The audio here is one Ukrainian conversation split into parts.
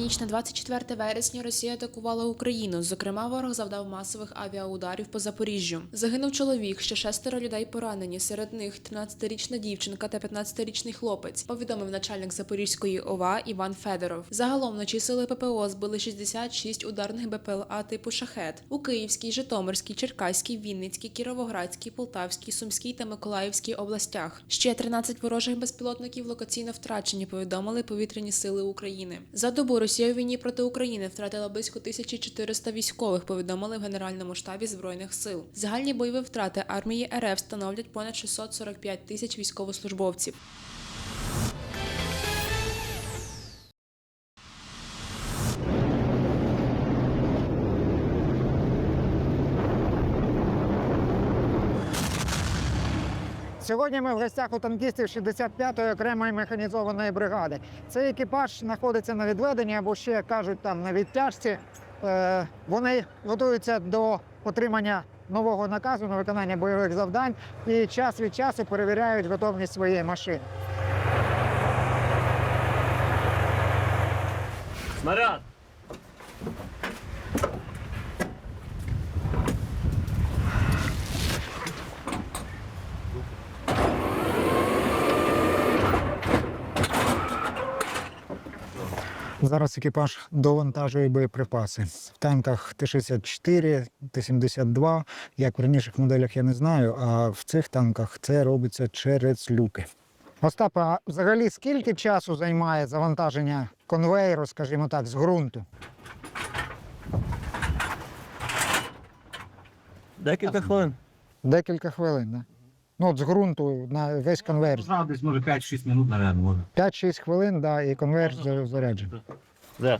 ніч на 24 вересня Росія атакувала Україну. Зокрема, ворог завдав масових авіаударів по Запоріжжю. Загинув чоловік, ще шестеро людей поранені. Серед них 13-річна дівчинка та 15-річний хлопець. Повідомив начальник Запорізької ОВА Іван Федоров. Загалом вночі сили ППО збили 66 ударних БПЛА типу шахет у Київській, Житомирській, Черкаській, Вінницькій, Кіровоградській, Полтавській, Сумській та Миколаївській областях. Ще 13 ворожих безпілотників локаційно втрачені. Повідомили повітряні сили України. За добу Росія у війні проти України втратила близько 1400 військових. Повідомили в Генеральному штабі збройних сил. Загальні бойові втрати армії РФ становлять понад 645 тисяч військовослужбовців. Сьогодні ми в гостях у танкістів 65-ї окремої механізованої бригади. Цей екіпаж знаходиться на відведенні або ще кажуть там на відтяжці. Е, Вони готуються до отримання нового наказу на виконання бойових завдань і час від часу перевіряють готовність своєї машини. Снаряд! Зараз екіпаж довантажує боєприпаси. В танках Т-64, Т-72, як в раніших моделях я не знаю, а в цих танках це робиться через люки. Остап, а взагалі скільки часу займає завантаження конвейеру, скажімо так, з ґрунту? Декілька хвилин. Декілька хвилин, да? Ну, от з ґрунту на весь конверт. Зараз десь може 5-6 минут, мабуть, може. 5-6 хвилин, да, і конверт за- заряджений. Да.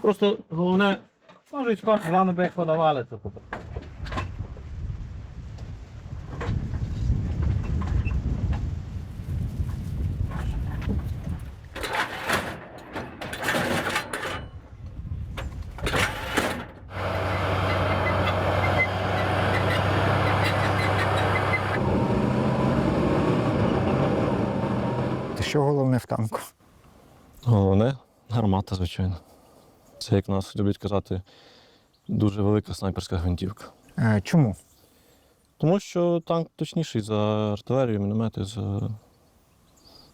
Просто головне, Може, і скоро головне би їх подавали. То. Що головне гармата, звичайно. Це, як нас люблять казати, дуже велика снайперська гвинтівка. Е, чому? Тому що танк точніший за артилерію, міномети, за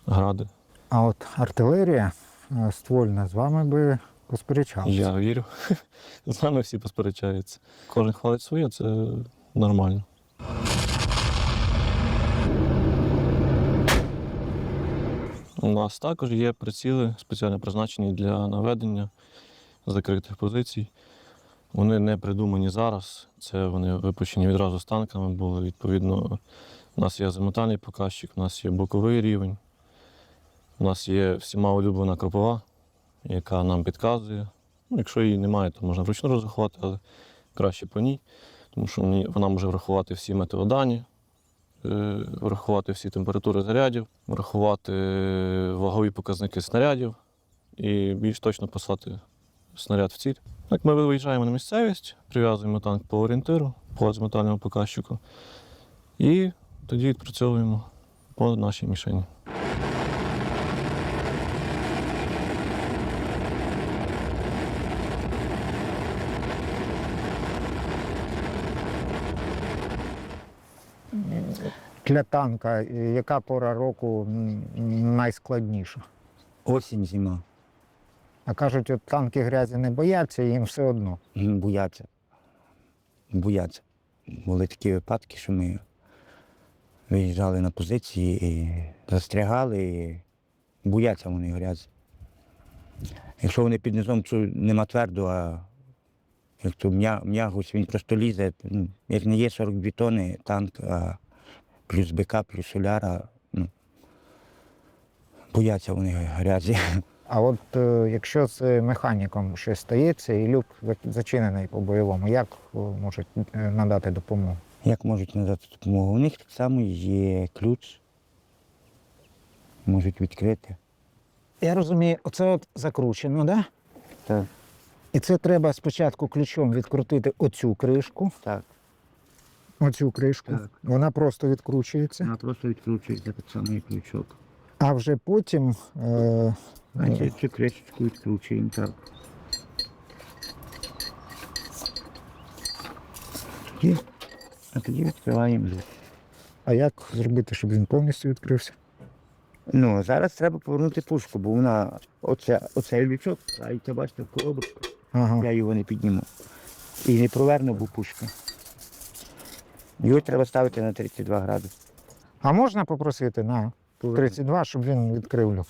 гради. А от артилерія е, ствольна з вами би посперечалася. Я вірю. З нами всі посперечаються. Кожен хвалить своє, це нормально. У нас також є приціли, спеціально призначені для наведення закритих позицій. Вони не придумані зараз. Це вони випущені відразу з танками були. Відповідно, у нас є азимутальний показчик, у нас є боковий рівень, у нас є всіма улюблена кропова, яка нам підказує. Ну, якщо її немає, то можна вручну розрахувати, але краще по ній, тому що вона може врахувати всі метеодані, врахувати всі температури зарядів, врахувати вагові показники снарядів і більш точно послати снаряд в ціль. Так, ми виїжджаємо на місцевість, прив'язуємо танк по орієнтиру, по азимутальному показчику, і тоді відпрацьовуємо по нашій мішені. Для танка яка пора року найскладніша? Осінь, зима. А кажуть, от танки грязі не бояться, їм все одно. М, Бояться. Бояться. Були такі випадки, що ми виїжджали на позиції і застрягали, і бояться вони грязі. Якщо вони під низом то нема твердо, а як то м'я- м'ягусь, він просто лізе. Як не є 42 тони танк, а плюс БК, плюс соляра, ну, бояться вони грязі. А от е, якщо з механіком щось стається і люк зачинений по бойовому, як е, можуть е, надати допомогу? Як можуть надати допомогу? У них так само є ключ, можуть відкрити. Я розумію, оце от закручено, да? Так. І це треба спочатку ключом відкрутити оцю кришку, Так. Оцю кришку. Так. Вона просто відкручується. Вона просто відкручується так само, як ключок. А вже потім е, Значить, цю кришечку відкручуємо так. Тоді, а тоді відкриваємо люк. а як зробити, щоб він повністю відкрився? Ну, зараз треба повернути пушку, бо вона оце, оцей лючок, а це бачите, в коробочку. Ага. Я його не підніму. І не проверну, бо пушка. Його треба ставити на 32 градуси. А можна попросити на 32, щоб він відкрив люк?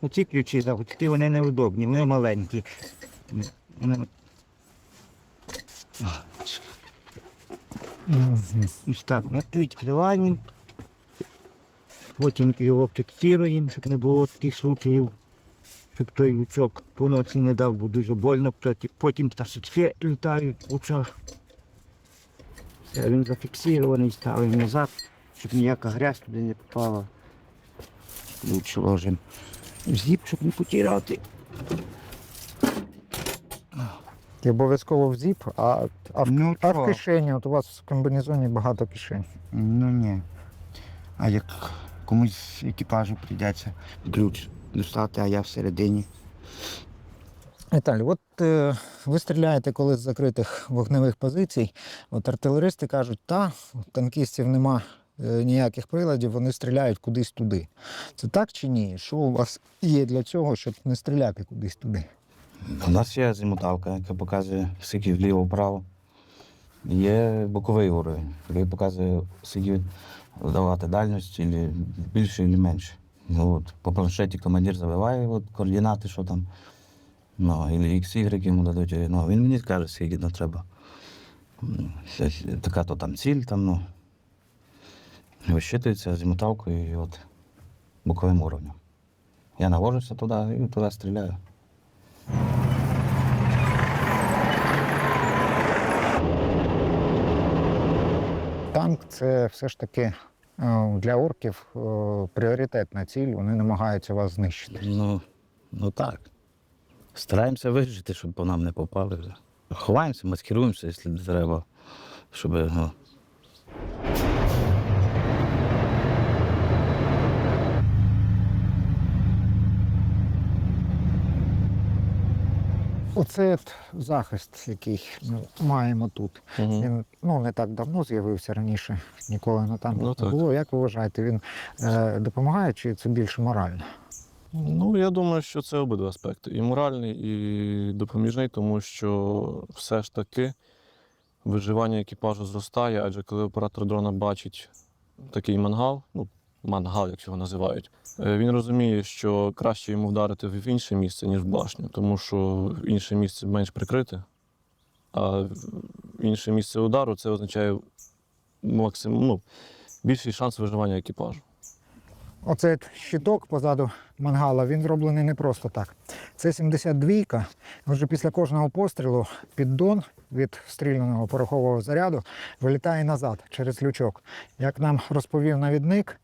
Оці ключі заводські, вони неудобні, вони маленькі. Вони... Ось так, ми відкриваємо. Потім його фіксуємо, щоб не було таких случаїв, щоб той лючок по ночі не дав, бо дуже больно, потім- потім пташечки літають в очах. Все, він зафіксований, ставимо назад, щоб ніяка грязь туди не попала. Ключ ложимо. Зіп, щоб не потірати. І обов'язково в зіп, а, а, в, Ну, а в кишені, от у вас в комбінезоні багато кишень. Ну ні. А як комусь з екіпажу прийдеться ключ достати, а я всередині. Віталій, от е, ви стріляєте коли з закритих вогневих позицій. От артилеристи кажуть, та у танкістів нема е, ніяких приладів, вони стріляють кудись туди. Це так чи ні? Що у вас є для цього, щоб не стріляти кудись туди? У нас є зімотавка, яка показує скільки вліво-вправо. Є боковий уровень, який показує, скільки давати дальність, більше, чи менше. Ну, от, по планшеті командир забиває от, координати, що там. Ну, ілі X, Y йому дадуть. Ну, він мені скаже, скільки нам треба. Така то там ціль, там, ну. Вищитується зімотавкою і от боковим уровнем. Я навожуся туди і туди стріляю. Танк це все ж таки е, для орків е, пріоритетна ціль, вони намагаються вас знищити. Ну, ну так. Стараємося вижити, щоб по нам не попали. вже. Ховаємося, маскируємося, якщо треба, щоб ну, Оце от захист, який ми маємо тут. Мгм. Він ну, не так давно з'явився раніше, ніколи на танку Ну, не так. було. Як ви вважаєте, він е, допомагає чи це більше морально? Ну, я думаю, що це обидва аспекти: і моральний, і допоміжний, тому що все ж таки виживання екіпажу зростає, адже коли оператор дрона бачить такий мангал, ну, мангал, як його називають, е, він розуміє, що краще йому вдарити в інше місце, ніж в башню, тому що інше місце менш прикрите, а інше місце удару це означає максим, ну, більший шанс виживання екіпажу. Оцей щиток позаду мангала, він зроблений не просто так. Це 72-ка. Вже після кожного пострілу піддон від стріляного порохового заряду вилітає назад через лючок. Як нам розповів навідник,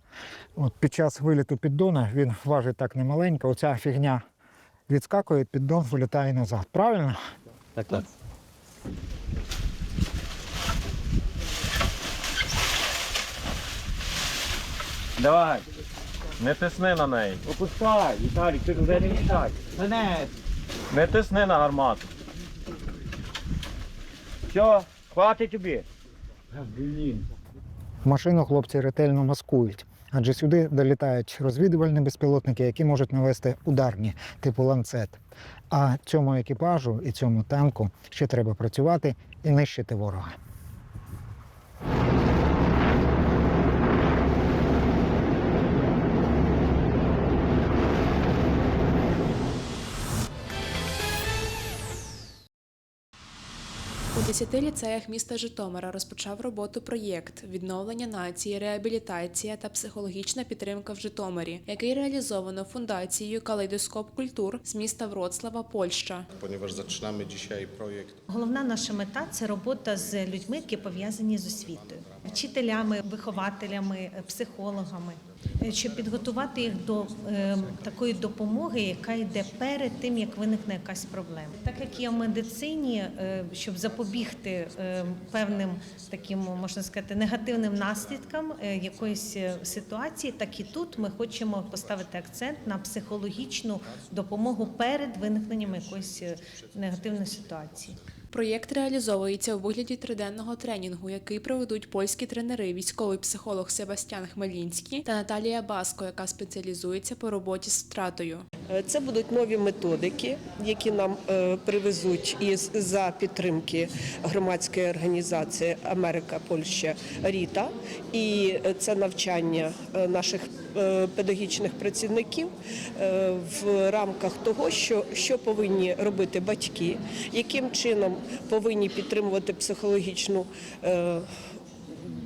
от під час виліту піддона він важить так немаленько, оця фігня відскакує, піддон вилітає назад. Правильно? так, так. Давай. Не тисни на неї. Опускай, Віталій, ти вже не літай. Мене, Не тисни на гармату. все, хватить тобі. Машину хлопці ретельно маскують, адже сюди долітають розвідувальні безпілотники, які можуть навести ударні, типу ланцет. А цьому екіпажу і цьому танку ще треба працювати і нищити ворога. 10 ліцеях міста Житомира розпочав роботу проєкт відновлення нації, реабілітація та психологічна підтримка в Житомирі, який реалізовано фундацією Калейдоскоп культур з міста Вроцлава, Польща. ponieważ zaczynamy dzisiaj projekt Головна наша мета це робота з людьми, які пов'язані з освітою, вчителями, вихователями, психологами. Е, щоб підготувати їх до е, такої допомоги, яка йде перед тим, як виникне якась проблема. Так як є в медицині, е, щоб запобігти е, певним таким, можна сказати, негативним наслідкам е, якоїсь е, ситуації, так і тут ми хочемо поставити акцент на психологічну допомогу перед виникненням якоїсь е, негативної ситуації. Проєкт реалізовується у вигляді триденного тренінгу, який проведуть польські тренери, військовий психолог Себастьян Хмелінський та Наталія Баско, яка спеціалізується по роботі з втратою. Е, Це будуть нові методики, які нам е, привезуть із за підтримки громадської організації Америка Польща Ріта. І е, це навчання наших педагогічних працівників в рамках того, що, що повинні робити батьки, яким чином повинні підтримувати психологічну.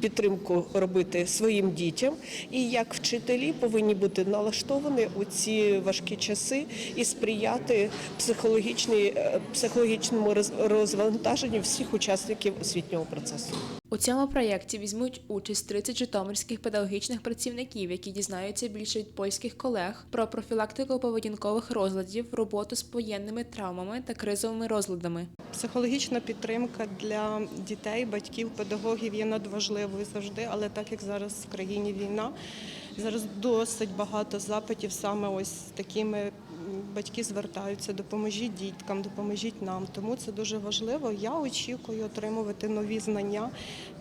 Підтримку робити своїм дітям, і як вчителі повинні бути налаштовані у ці важкі часи і сприяти психологічній, е, психологічному роз- розвантаженню всіх учасників освітнього процесу. У цьому проєкті візьмуть участь 30 житомирських педагогічних працівників, які дізнаються більше від польських колег про профілактику поведінкових розладів, роботу з воєнними травмами та кризовими розладами. Психологічна підтримка для дітей, батьків, педагогів є надважливою завжди, але так як зараз в країні війна, зараз досить багато запитів саме ось такими батьки звертаються, допоможіть діткам, допоможіть нам. Тому це дуже важливо. Я очікую отримувати нові знання,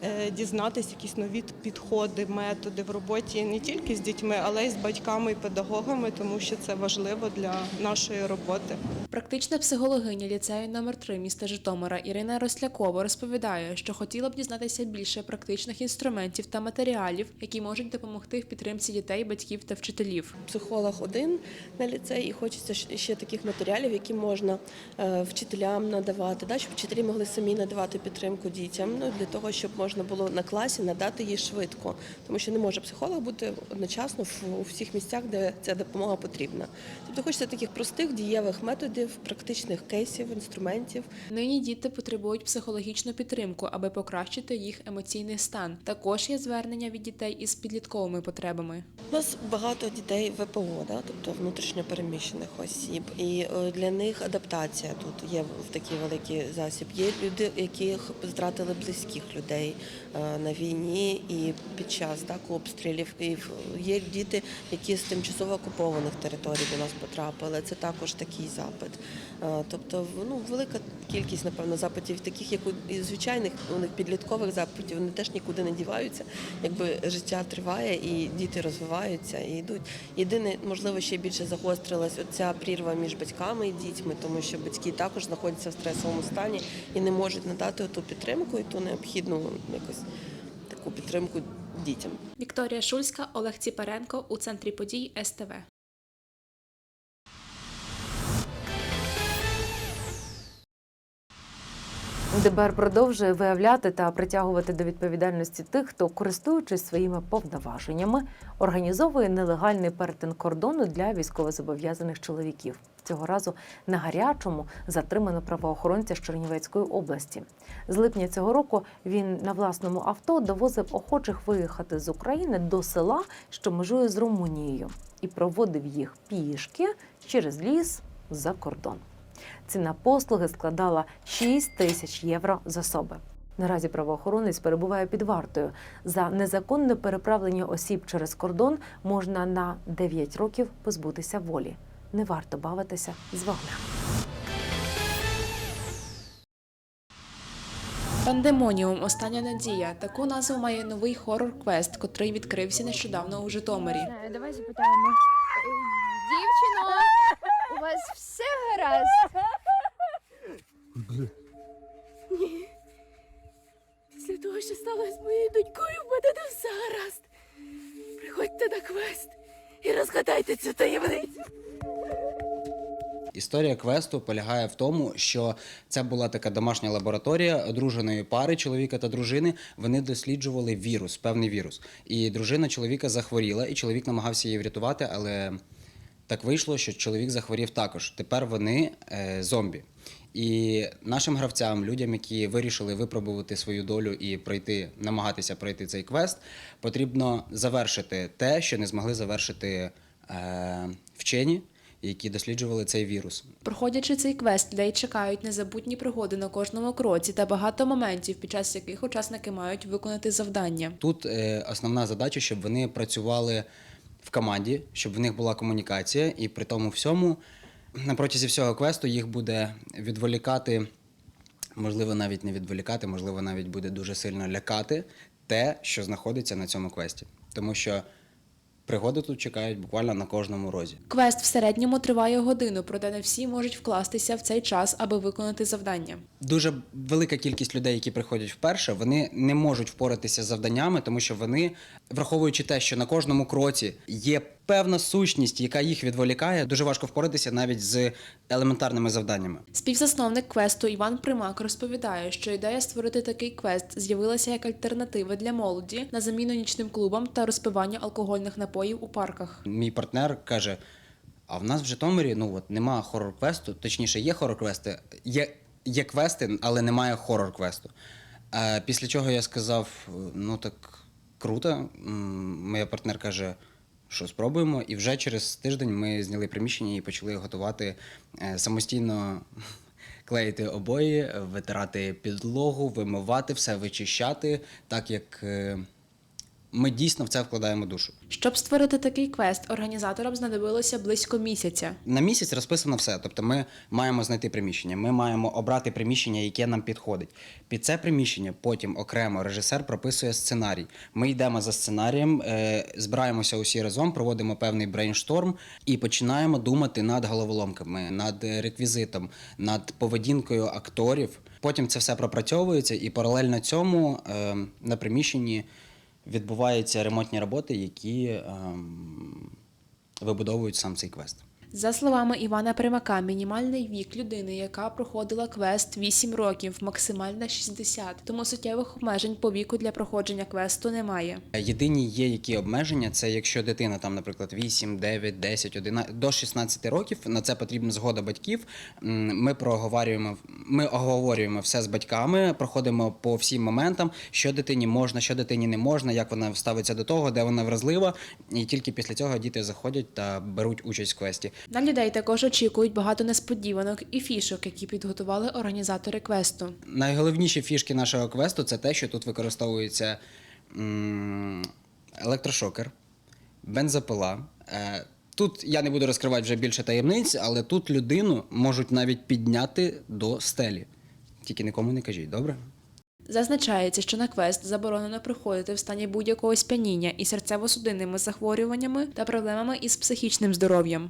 е, дізнатися якісь нові підходи, методи в роботі не тільки з дітьми, але й з батьками і педагогами, тому що це важливо для нашої роботи. Практична психологиня ліцею номер 3 міста Житомира Ірина Рослякова розповідає, що хотіла б дізнатися більше практичних інструментів та матеріалів, які можуть допомогти в підтримці дітей, батьків та вчителів. психолог один на ліцей, і хочеться ще таких матеріалів, які можна е, вчителям надавати, да, щоб вчителі могли самі надавати підтримку дітям. Ну для того, щоб можна було на класі надати її швидко, тому що не може психолог бути одночасно у всіх місцях, де ця допомога потрібна. Тобто хочеться таких простих дієвих методів, практичних кейсів, інструментів. Нині діти потребують психологічну підтримку, аби покращити їх емоційний стан. Також є звернення від дітей із підлітковими потребами. У нас багато дітей ВПО, да, тобто внутрішньо переміщених осіб, і е, для них адаптація тут є в такий великий засіб. Є люди, яких втратили близьких людей е, на війні і під час так, обстрілів. І є діти, які з тимчасово окупованих територій до нас потрапили. Це також такий запит. Е, Тобто, ну велика кількість, напевно, запитів, таких як і звичайних у них підліткових запитів, вони теж нікуди не діваються. Якби життя триває і діти розвиваються і йдуть. Єдине, можливо, ще більше загострилась оця прірва між батьками і дітьми, тому що батьки також знаходяться в стресовому стані і не можуть надати ту підтримку і ту необхідну якось таку підтримку дітям. Вікторія Шульська, Олег Ціпаренко у центрі подій СТВ. ДБР продовжує виявляти та притягувати до відповідальності тих, хто, користуючись своїми повноваженнями, організовує нелегальний перетин кордону для військовозобов'язаних чоловіків. Цього разу на гарячому затримано правоохоронця з Чернівецької області. З липня цього року він на власному авто довозив охочих виїхати з України до села, що межує з Румунією, і проводив їх пішки через ліс за кордон. Ціна послуги складала 6 тисяч євро з особи. Наразі правоохоронець перебуває під вартою. За незаконне переправлення осіб через кордон можна на 9 років позбутися волі. Не варто бавитися з вогнем. Пандемоніум Остання надія. Таку назву має новий хорор-квест, котрий відкрився нещодавно у Житомирі. Е, Давай запитаємо. Е, Дівчино, вас все гаразд? Ні. Після того, що сталося з моєю донькою, в мене не все гаразд. Приходьте на квест і розгадайте цю таємницю. Історія квесту полягає в тому, що це була така домашня лабораторія одруженої пари чоловіка та дружини. Вони досліджували вірус, певний вірус. І дружина чоловіка захворіла, і чоловік намагався її врятувати, але так вийшло, що чоловік захворів також. Тепер вони е, зомбі. І нашим гравцям, людям, які вирішили випробувати свою долю і пройти, намагатися пройти цей квест, потрібно завершити те, що не змогли завершити е, вчені, які досліджували цей вірус. Проходячи цей квест, людей чекають незабутні пригоди на кожному кроці та багато моментів, під час яких учасники мають виконати завдання. Тут е, основна задача, щоб вони працювали в команді, щоб в них була комунікація, і при тому всьому на протязі всього квесту їх буде відволікати, можливо, навіть не відволікати, можливо, навіть буде дуже сильно лякати те, що знаходиться на цьому квесті. Тому що пригоди тут чекають буквально на кожному розі. Квест в середньому триває годину, проте не всі можуть вкластися в цей час, аби виконати завдання. Дуже велика кількість людей, які приходять вперше, вони не можуть впоратися з завданнями, тому що вони, враховуючи те, що на кожному кроці є певна сущність, яка їх відволікає, дуже важко впоратися навіть з елементарними завданнями. Співзасновник квесту Іван Примак розповідає, що ідея створити такий квест з'явилася як альтернатива для молоді на заміну нічним клубам та розпиванню алкогольних напоїв у парках. Мій партнер каже: а в нас в Житомирі ну от нема хорор-квесту, точніше, є хорор-квести, є, є квести, але немає хорор-квесту. А після чого я сказав: ну так круто. Моя партнер каже, що спробуємо. І вже через тиждень ми зняли приміщення і почали готувати е, самостійно. Клеїти обої, витирати підлогу, вимивати все, вичищати, так як е, ми дійсно в це вкладаємо душу. Щоб створити такий квест, організаторам знадобилося близько місяця. На місяць розписано все. Тобто ми маємо знайти приміщення, ми маємо обрати приміщення, яке нам підходить. Під це приміщення потім окремо режисер прописує сценарій. Ми йдемо за сценарієм, е, збираємося усі разом, проводимо певний брейншторм і починаємо думати над головоломками, над реквізитом, над поведінкою акторів. Потім це все пропрацьовується, і паралельно цьому е, на приміщенні відбуваються ремонтні роботи, які ем, вибудовують сам цей квест. За словами Івана Примака, мінімальний вік людини, яка проходила квест 8 років, максимальна 60, тому суттєвих обмежень по віку для проходження квесту немає. Єдині є які обмеження, це якщо дитина там, наприклад, 8, 9, 10, 11, до 16 років, на це потрібна згода батьків. Ми проговорюємо, ми оговорюємо все з батьками, проходимо по всім моментам, що дитині можна, що дитині не можна, як вона ставиться до того, де вона вразлива. І тільки після цього діти заходять та беруть участь в квесті. На людей також очікують багато несподіванок і фішок, які підготували організатори квесту. Найголовніші фішки нашого квесту це те, що тут використовується електрошокер, бензопила. Е, Тут я не буду розкривати вже більше таємниць, але тут людину можуть навіть підняти до стелі. Тільки нікому не кажіть, добре? Зазначається, що на квест заборонено приходити в стані будь-якого сп'яніння і серцево-судинними захворюваннями та проблемами із психічним здоров'ям.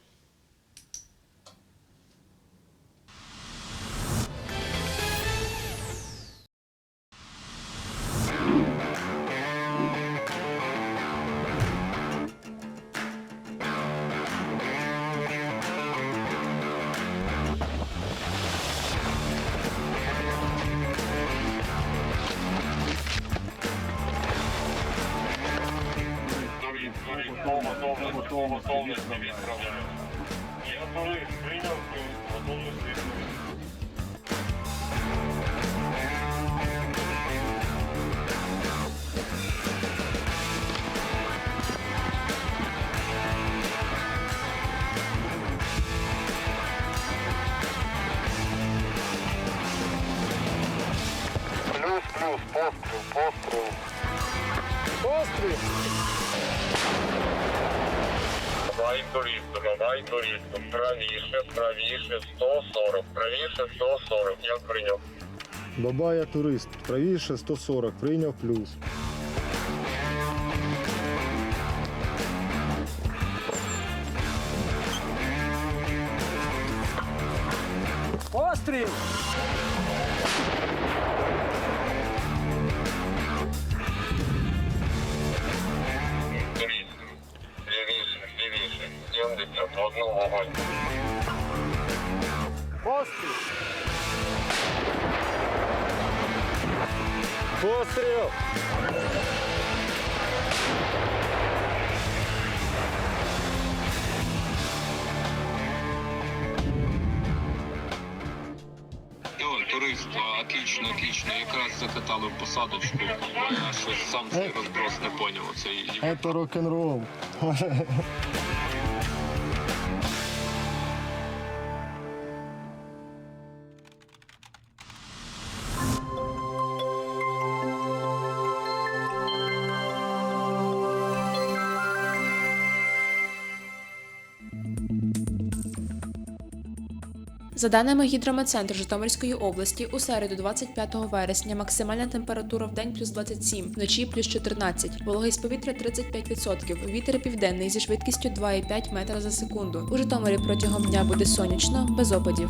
готовность, готовность, готовность відправляю. Я турист прийняв готовність відправляю. Плюс, плюс, постріл, постріл. Постріл! Давай туристом, давай туристом. Правіше, правіше, 140, правіше, 140. Я прийняв. Бабая турист, правіше 140, прийняв плюс. Постріл! вогонь. Постріл! Постріл! Товариство, отлично, отлично. Якраз закатали в посадочку. Я щось сам е. цей розброс не поняв. Це рок-н-рол. За даними гідрометцентру Житомирської області, у середу 25 вересня максимальна температура в день плюс 27, вночі плюс 14, вологість повітря 35%, вітер південний зі швидкістю 2,5 метра за секунду. У Житомирі протягом дня буде сонячно, без опадів.